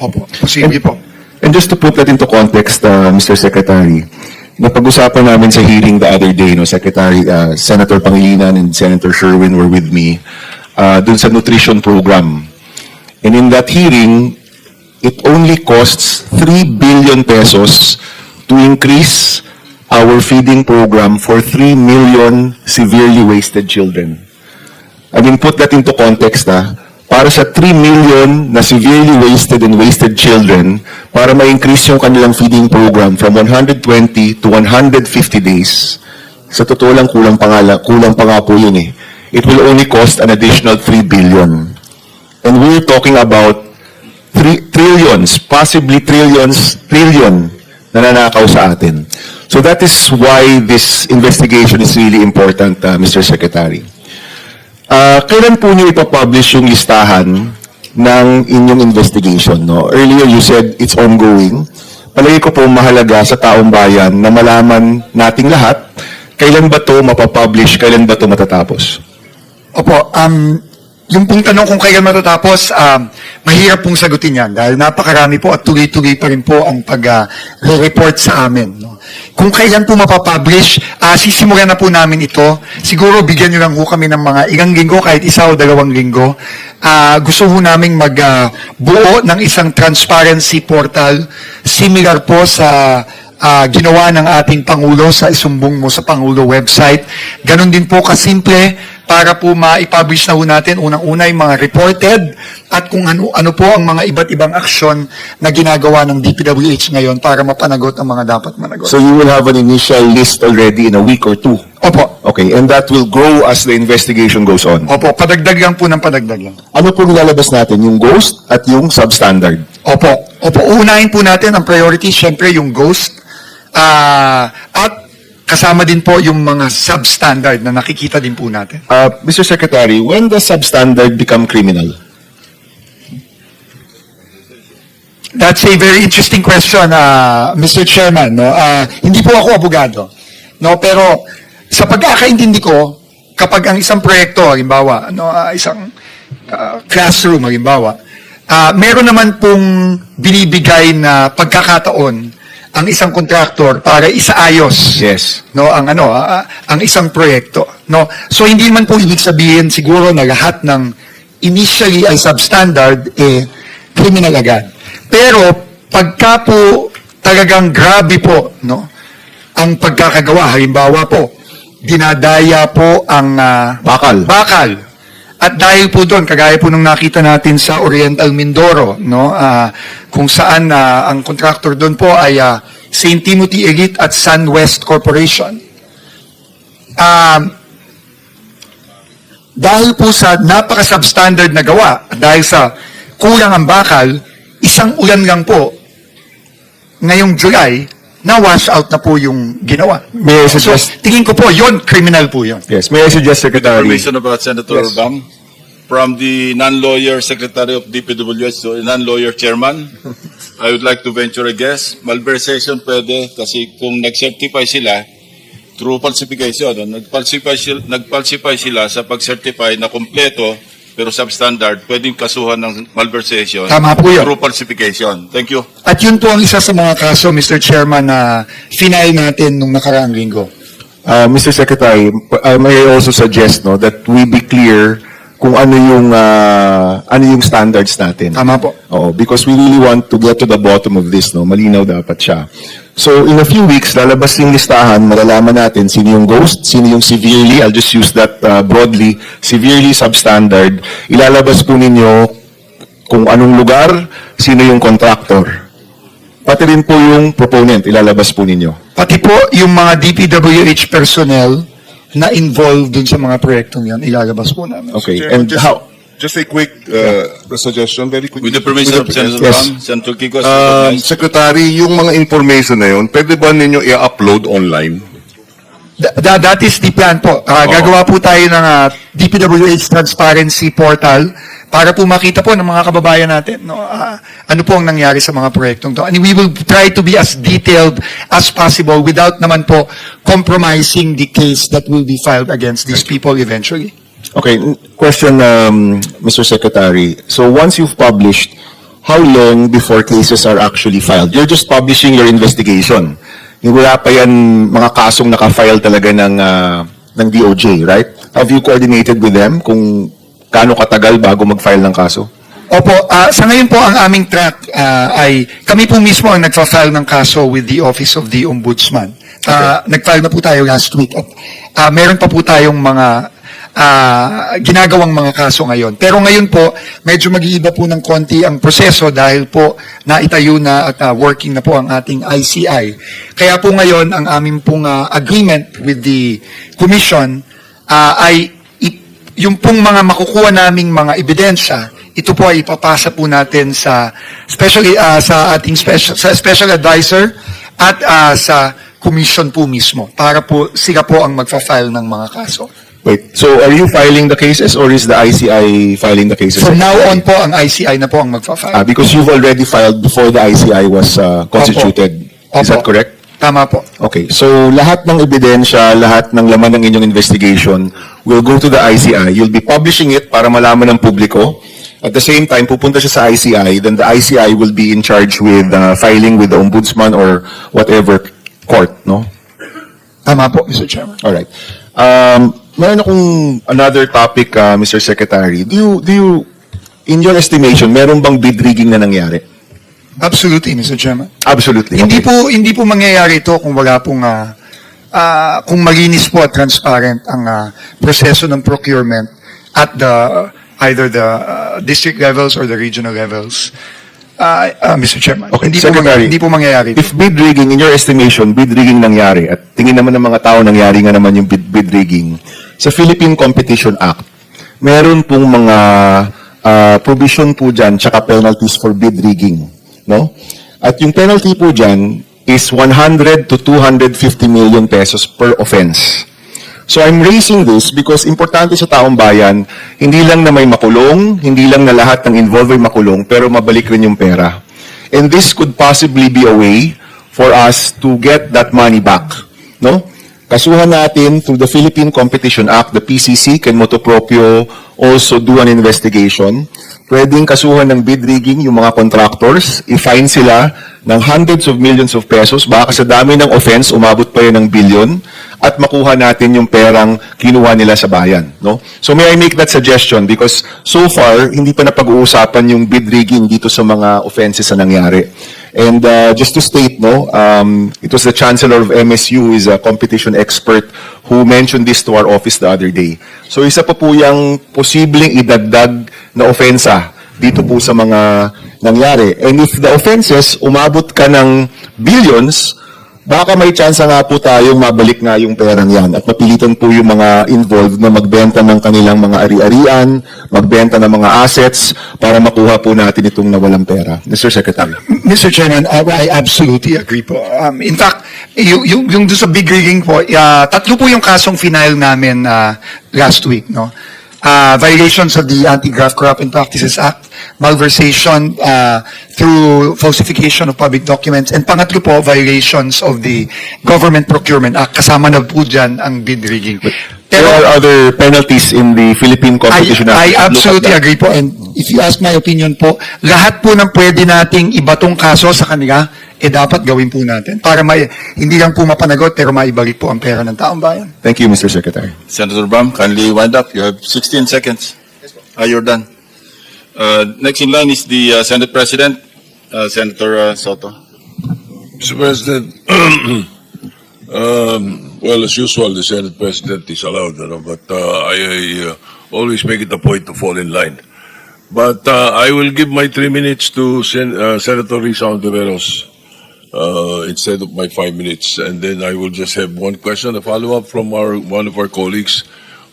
Opo, posible po. And just to put that into context, uh, Mr. Secretary, napag-usapan namin sa hearing the other day, no, Secretary, uh, Senator Pangilinan and Senator Sherwin were with me, uh, dun sa nutrition program. And in that hearing, it only costs 3 billion pesos to increase our feeding program for 3 million severely wasted children. I mean, put that into context, ah. Para sa 3 million na severely wasted and wasted children, para ma-increase yung kanilang feeding program from 120 to 150 days, sa totoo lang kulang pa nga, la- kulang pa nga po yun eh. It will only cost an additional 3 billion. And we're talking about three, trillions, possibly trillions, trillion na nanakaw sa atin. So that is why this investigation is really important, uh, Mr. Secretary. Ah, kailan po niyo ipapublish yung listahan ng inyong investigation? No? Earlier you said it's ongoing. Palagi ko po mahalaga sa taong bayan na malaman nating lahat kailan ba to mapapublish, kailan ba to matatapos. Opo, um, yung pong tanong kung kailan matatapos, um, mahirap pong sagutin yan dahil napakarami po at tuloy-tuloy pa rin po ang pag-report sa amin. No? Kung kailan po mapapublish, uh, sisimulan na po namin ito. Siguro bigyan nyo lang po kami ng mga ilang linggo, kahit isa o dalawang linggo. Ah, gusto po namin magbuo ng isang transparency portal similar po sa ah, ginawa ng ating Pangulo sa isumbong mo sa Pangulo website. Ganon din po kasimple para po ma-publish na po natin unang-una yung mga reported at kung ano, ano po ang mga iba't ibang aksyon na ginagawa ng DPWH ngayon para mapanagot ang mga dapat managot. So you will have an initial list already in a week or two. Opo, Okay, and that will grow as the investigation goes on. opo, padagdag lang po ng padagdag lang. Ano po nilalabas natin? Yung ghost at yung substandard. Opo, opo, unahin po natin ang priority, syempre yung ghost, ah, at kasama din po yung mga substandard na nakikita din po natin. Uh, Mr. Secretary, when does substandard become criminal? That's a very interesting question, uh, Mr. Chairman. No? Uh, hindi po ako abogado. No? Pero sa pagkakaintindi ko, kapag ang isang proyekto, halimbawa, no, uh, isang uh, classroom, halimbawa, uh, meron naman pong binibigay na pagkakataon ang isang kontraktor para isaayos Yes. no ang ano ah, ang isang proyekto no so hindi man po ibig sabihin siguro na lahat ng initially ay substandard eh criminal agad pero pagka po talagang grabe po no ang pagkakagawa halimbawa po dinadaya po ang ah, Bakal. bakal at dahil po doon, kagaya po nung nakita natin sa Oriental Mindoro, no, ah, kung saan ah, ang contractor doon po ay ah, St. Timothy Elite at SunWest Corporation. Um, dahil po sa napaka-substandard na gawa, dahil sa kulang ang bakal, isang ulan lang po, ngayong July, na-wash out na po yung ginawa. May I So, suggest, tingin ko po, yon criminal po yon. yes, may I suggest, Secretary, information about Senator Yes. Bam from the non-lawyer secretary of DPWH to non-lawyer chairman. I would like to venture a guess. Malversation pwede kasi kung nag-certify sila through falsification, nag-falsify sila, nag-falsify sila sa pag-certify na kompleto pero substandard, pwedeng kasuhan ng malversation Tama po yun. through falsification. Thank you. At yun po ang isa sa mga kaso, Mr. Chairman, na final natin nung nakaraang linggo. uh, Mr. Secretary, uh, may I also suggest no, that we be clear kung ano yung uh, ano yung standards natin. Tama po. Oo, because we really want to get to the bottom of this, no? Malinaw dapat siya. So, in a few weeks, lalabas yung listahan, malalaman natin sino yung ghost, sino yung severely, I'll just use that uh, broadly, severely substandard. Ilalabas po ninyo kung anong lugar, sino yung contractor. Pati rin po yung proponent, ilalabas po ninyo. Pati po yung mga DPWH personnel na involved dun sa mga proyektong yan, ilalabas po namin. Okay, and how, just a quick uh, suggestion, very quick. With the permission of Senator Yes. Bam, Senator Kiko, recognized. Secretary, yung mga information na yun, pwede ba ninyo i-upload online? Th- that, that is the plan po. Ah, Oo. Gagawa po tayo ng ah, DPWH Transparency Portal para po makita po ng mga kababayan natin no, ah, ano po ang nangyari sa mga proyektong to. And we will try to be as detailed as possible without naman po compromising the case that will be filed against these people eventually. Okay, question, um, Mr. Secretary. So once you've published how long before cases are actually filed? You're just publishing your investigation. Yung wala pa yan mga kasong nakafile talaga ng, ah, ng DOJ, right? Have you coordinated with them kung gaano katagal bago mag-file ng kaso? Opo, ah, sa ngayon po ang aming track ah, ay kami po mismo ang nagfa-file ng kaso with the Office of the Ombudsman. Ah, Nag-file na po tayo last week at ah, meron pa po tayong mga ah, ginagawang mga kaso ngayon. Pero ngayon po, medyo mag-iiba po ng konti ang proseso dahil po naitayo na at ah, working na po ang ating ICI. Kaya po ngayon, ang aming pong ah, agreement with the Commission ah, ay yung pong mga makukuha naming mga ebidensya, ito po ay ipapasa po natin sa especially ah, sa ating special sa special advisor at ah, sa commission po mismo para po sila po ang magfa-file ng mga kaso. Wait, so are you filing the cases or is the ICI filing the cases? From now on po ang ICI na po ang magfa-file. Ah, because you've already filed before the ICI was ah, constituted. Is that Opo. correct? Tama po. Okay, so lahat ng ebidensya, lahat ng laman ng inyong investigation will go to the ICI. You'll be publishing it para malaman ng publiko. At the same time, pupunta siya sa ICI, then the ICI will be in charge with uh, filing with the ombudsman or whatever court, no? Tama po, Mr. Chairman. All right. Um, meron akong another topic, uh, Mr. Secretary. Do you, do you, in your estimation, meron bang bid rigging na nangyari? Absolutely, Mr. Chairman. Absolutely. Hindi Okay. po hindi po mangyayari ito kung wala pong ah, ah, kung malinis po at transparent ang ah, proseso ng procurement at the either the ah, district levels or the regional levels. Ah, ah, Mr. Chairman. Okay, hindi po Secretary, mangy- hindi po mangyayari. If bid rigging, in your estimation, bid rigging nangyari, at tingin naman ng mga tao nangyari nga naman yung bid, bid rigging, sa Philippine Competition Act, meron pong mga ah, provision po dyan, tsaka penalties for bid rigging. No? At yung penalty po dyan is 100 to 250 million pesos per offense. So I'm raising this because importante sa taong bayan, hindi lang na may makulong, hindi lang na lahat ng involved ay makulong, pero mabalik rin yung pera. And this could possibly be a way for us to get that money back. No? Kasuhan natin through the Philippine Competition Act, the PCC can motu proprio also do an investigation. Pwedeng kasuhan ng bid rigging yung mga contractors, i-fine sila ng hundreds of millions of pesos, baka sa dami ng offense, umabot pa yun ng billion, at makuha natin yung perang kinuha nila sa bayan. No? So may I make that suggestion because so far, hindi pa napag-uusapan yung bid rigging dito sa mga offenses na nangyari. And uh, just to state, no, um, it was the Chancellor of MSU, is a competition expert, who mentioned this to our office the other day. So isa pa po yung posibleng idagdag na ofensa dito po sa mga nangyari. And if the offenses, umabot ka ng billions, baka may chance nga po tayong mabalik nga yung perang yan at mapilitan po yung mga involved na magbenta ng kanilang mga ari-arian, magbenta ng mga assets para makuha po natin itong nawalang pera. Mr. Secretary. Mr. Chairman, I, I absolutely agree po. Um, in fact, yung, yung, yung doon sa big rigging po, uh, tatlo po yung kasong final namin uh, last week, no? Uh, violations of the Anti-Graft Corrupt and Practices Act, malversation uh, through falsification of public documents, and pangatlo po, violations of the Government Procurement Act. Kasama na po dyan ang bid rigging. There are other penalties in the Philippine I, Competition Act. I absolutely agree po. And if you ask my opinion po, lahat po ng pwede nating ibatong kaso sa kanila, eh dapat gawin po natin. Para may, hindi lang po mapanagot, pero maibalik po ang pera ng taong bayan. Thank you, Mr. Secretary. Senator Bam, kindly wind up. You have 16 seconds. Ah, you're done. Uh, next in line is the uh, Senate President, uh, Senator uh, Soto. Mr. President, um, well, as usual, the Senate President is allowed, you know, but uh, I, I uh, always make it a point to fall in line. But uh, I will give my three minutes to Sen- uh, Senator Risa Ontiveros uh, instead of my five minutes, and then I will just have one question, a follow-up from our one of our colleagues,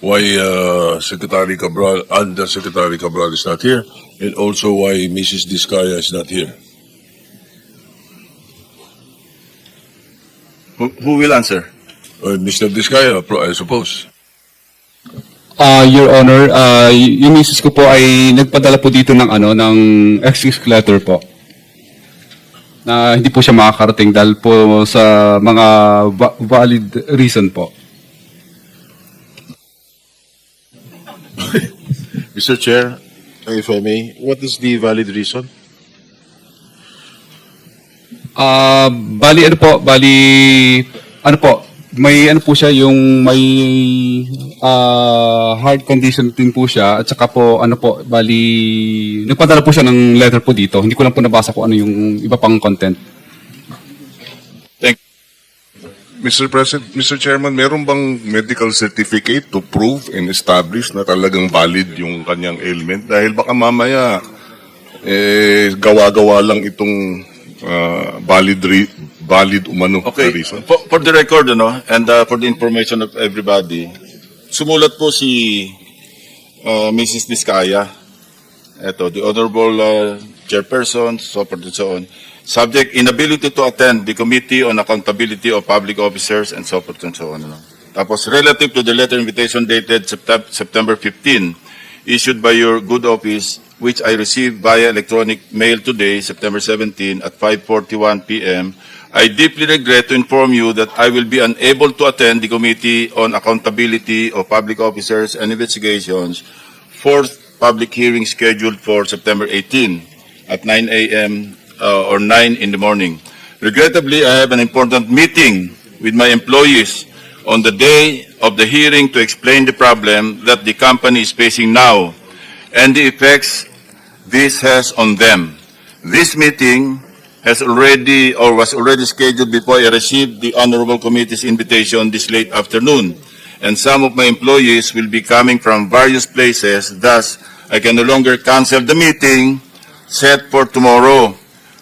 why uh, Secretary Cabral, Under Secretary Cabral is not here, and also why Mrs. Discaya is not here. Who, who will answer? Uh, Mr. Discaya, I suppose. Ah, Your Honor, y- yung misis ko po ay nagpadala po dito ng ano ng excuse letter po na hindi po siya makakarating dahil po sa mga valid reason po. Mr. Chair, if I may, what is the valid reason? Ah, bali ano po, bali ano po, may ano po siya yung may ah, heart condition din po siya at saka po ano po, bali nagpadala po siya ng letter po dito. Hindi ko lang po nabasa kung ano yung iba pang content. Thank Mr. President, Mr. Chairman, meron bang medical certificate to prove and establish na talagang valid yung kanyang ailment? Dahil baka mamaya, eh, gawa-gawa lang itong ah, valid, re- valid umano na Okay, reason. for, for the record, ano, and uh, for the information of everybody, sumulat po si uh, Mrs. Diskaya, eto, the Honorable uh, Chairperson, so forth and so on, subject inability to attend the Committee on Accountability of Public Officers and so forth and so on. Ano. Tapos, relative to the letter invitation dated Septem- September 15, issued by your good office, which I received via electronic mail today, September 17, at 5:41 p.m., I deeply regret to inform you that I will be unable to attend the Committee on Accountability of Public Officers and Investigations, fourth public hearing scheduled for September 18 at 9 a.m. uh, or 9 in the morning. Regrettably, I have an important meeting with my employees on the day of the hearing to explain the problem that the company is facing now and the effects this has on them. This meeting has already or was already scheduled before I received the Honorable Committee's invitation this late afternoon. And some of my employees will be coming from various places, thus I can no longer cancel the meeting set for tomorrow.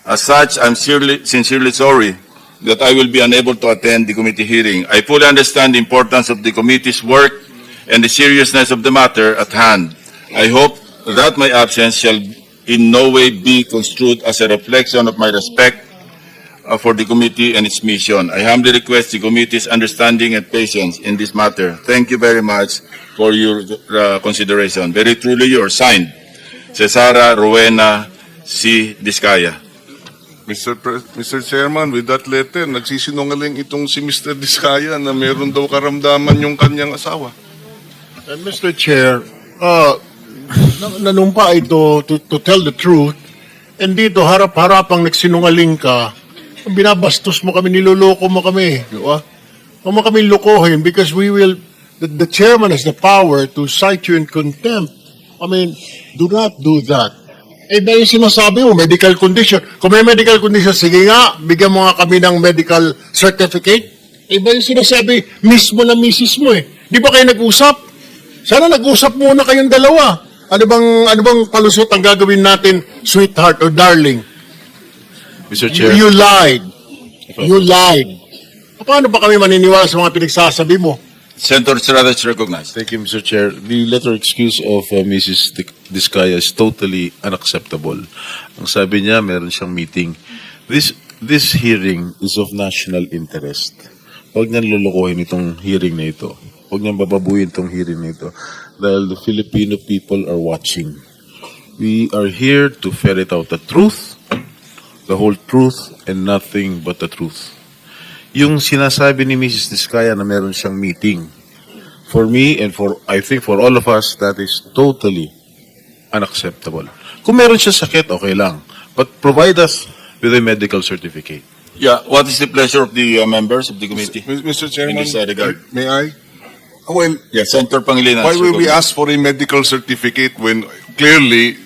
As such, I'm sincerely, sincerely sorry that I will be unable to attend the committee hearing. I fully understand the importance of the committee's work and the seriousness of the matter at hand. I hope that my absence shall in no way be construed as a reflection of my respect uh, for the committee and its mission. I humbly request the committee's understanding and patience in this matter. Thank you very much for your uh, consideration. Very truly yours, signed, Cesara Rowena C. Discaya. Mr. Pre- Mr. Chairman, with that letter, nagsisinungaling itong si Mr. Diskaya na meron daw karamdaman yung kanyang asawa. And Mr. Chair, uh, nanumpa ito to, to tell the truth, and dito harap-harapang nagsinungaling ka, binabastos mo kami, niloloko mo kami, di ba? Huwag mo kami lokohin because we will, the, the chairman has the power to cite you in contempt. I mean, do not do that. Eh, dahil sinasabi mo, medical condition. Kung may medical condition, sige nga, bigyan mo nga kami ng medical certificate. Eh, ba yung sinasabi, mismo na misis mo eh. Di ba kayo nag-usap? Sana nag-usap muna kayong dalawa. Ano bang, ano bang palusot ang gagawin natin, sweetheart or darling? Mr. You, Chair, you lied. You lied. Paano ba kami maniniwala sa mga pinagsasabi mo? Senator Estrada is recognized. thank you, Mr. Chair. The letter excuse of uh, Mrs. Diskaya is totally unacceptable. Ang sabi niya, meron siyang meeting. This this hearing is of national interest. Huwag niyang lulukuhin itong hearing na ito. Huwag niyang bababuhin itong hearing na ito. Dahil the Filipino people are watching. We are here to ferret out the truth, the whole truth, and nothing but the truth. Yung sinasabi ni Mrs. Diskaya na meron siyang meeting, for me and for, I think for all of us, that is totally unacceptable. Kung meron siya sakit, okay lang. But provide us with a medical certificate. Yeah, what is the pleasure of the uh, members of the committee? Mr. Chairman, In this, uh, regard. may I? Well, Yes, Senator Pangilinan. why will we ask for a medical certificate when clearly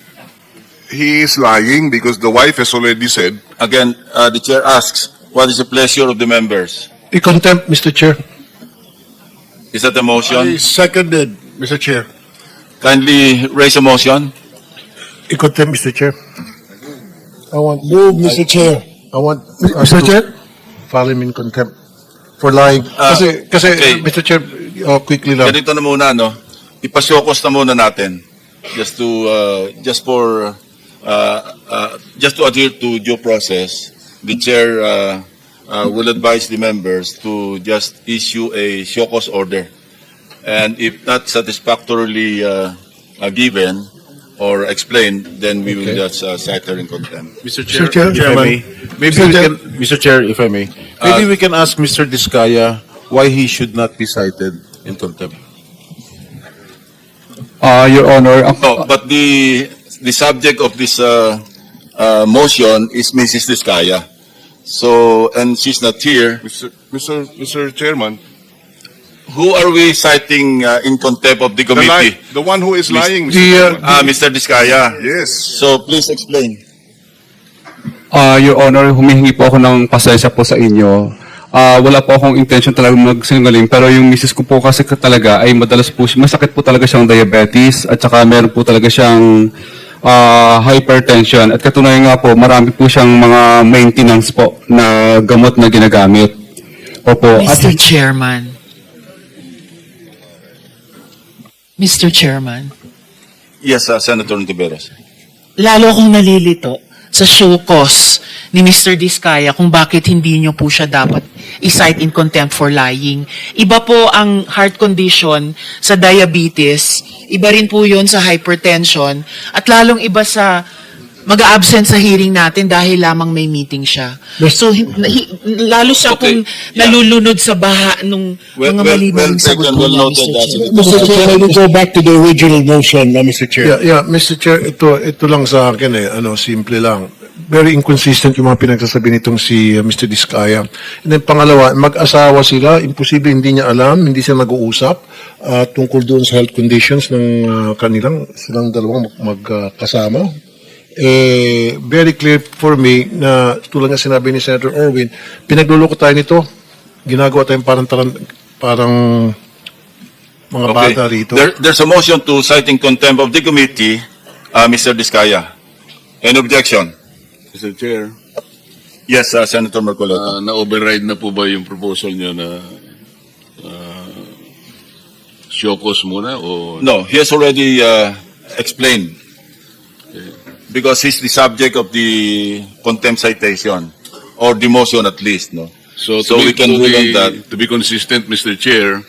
he is lying because the wife has already said Again, uh, the chair asks, what is the pleasure of the members? I-contempt, Mr. Chair. Is that a motion? seconded, Mr. Chair. Kindly raise a motion. I-contempt, Mr. Chair. I want... Move, Mr. Chair. I want... Mr. Chair? File him in contempt for lying. Ah, kasi, kasi, okay. Mr. Chair, uh, quickly lang. Ganito na muna, no? Ipasyokos na muna natin. Just to, uh, just for, uh, uh, just to adhere to due process, the chair, uh, uh, will advise the members to just issue a Shokos order. And if not satisfactorily, uh, uh, given or explained, then we will Okay. just, uh, cite her in contempt. Mr. Chair, Chair, if I may, maybe Mr. we can, Mr. Chair, if I may, maybe we can ask Mr. Diskaya why he should not be cited in contempt. Ah, Your Honor, No, but the, the subject of this, uh, uh, motion is Mrs. Diskaya. So, and she's not here. Mr. Mr. Mr. Chairman, Who are we citing uh, in contempt of the the, committee? li- the one who is lying, Mr. The, uh, Chairman. Ah, Mr. Diskaya. Yes. So, please explain. Ah, Your Honor, humihingi po ako ng pasensya po sa inyo. Ah, wala po akong intention talaga magsinungaling, pero yung misis ko po kasi talaga ay madalas po, siya- masakit po talaga siyang diabetes at saka meron po talaga siyang ah, hypertension. At katunayan nga po, marami po siyang mga maintenance po na gamot na ginagamit. Opo. At Mr. Chairman. Mr. Chairman, Yes, uh, Senator Ontiveros. lalo akong nalilito sa show cause ni Mr. Diskaya kung bakit hindi nyo po siya dapat i-cite in contempt for lying. Iba po ang heart condition sa diabetes, iba rin po yun sa hypertension, at lalong iba sa mag-absent sa hearing natin dahil lamang may meeting siya. So, hin- hi- lalo siya Okay, pong yeah. nalulunod sa baha nung Well- mga well- malimaling well sagot well niya, noted, Mr. Chair. Mr. Chair, let me go back to the original motion, uh, Mr. Chair. Yeah, yeah, Mr. Chair, ito, ito lang sa akin eh, ano, simple lang. Very inconsistent yung mga pinagsasabi nitong si uh, Mr. Diskaya. And then pangalawa, mag-asawa sila, imposible hindi niya alam, hindi sila nag-uusap uh, tungkol doon sa health conditions ng uh, kanilang, silang dalawang magkasama. eh, very clear for me na tulad nga sinabi ni Senator Erwin, pinagluloko tayo nito, ginagawa tayong parang, taran- parang mga bata rito. There, there's a motion to cite in contempt of the committee, uh, Mr. Diskaya. Any objection? Mr. Chair, Yes, uh, Senator Marcoleta. uh, na-override na po ba yung proposal niyo na uh, show cause muna o No, he has already uh, explained. Because he's the subject of the contempt citation, or the motion at least, no? So, So to we be, can to rule be, on that. To be consistent, Mr. Chair,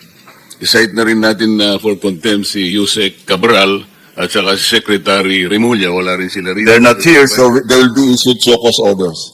isite na rin natin na for contempt si Yusek Cabral at saka si Secretary Remulla. Wala rin sila rin. They're not here, so there will be issued cause orders.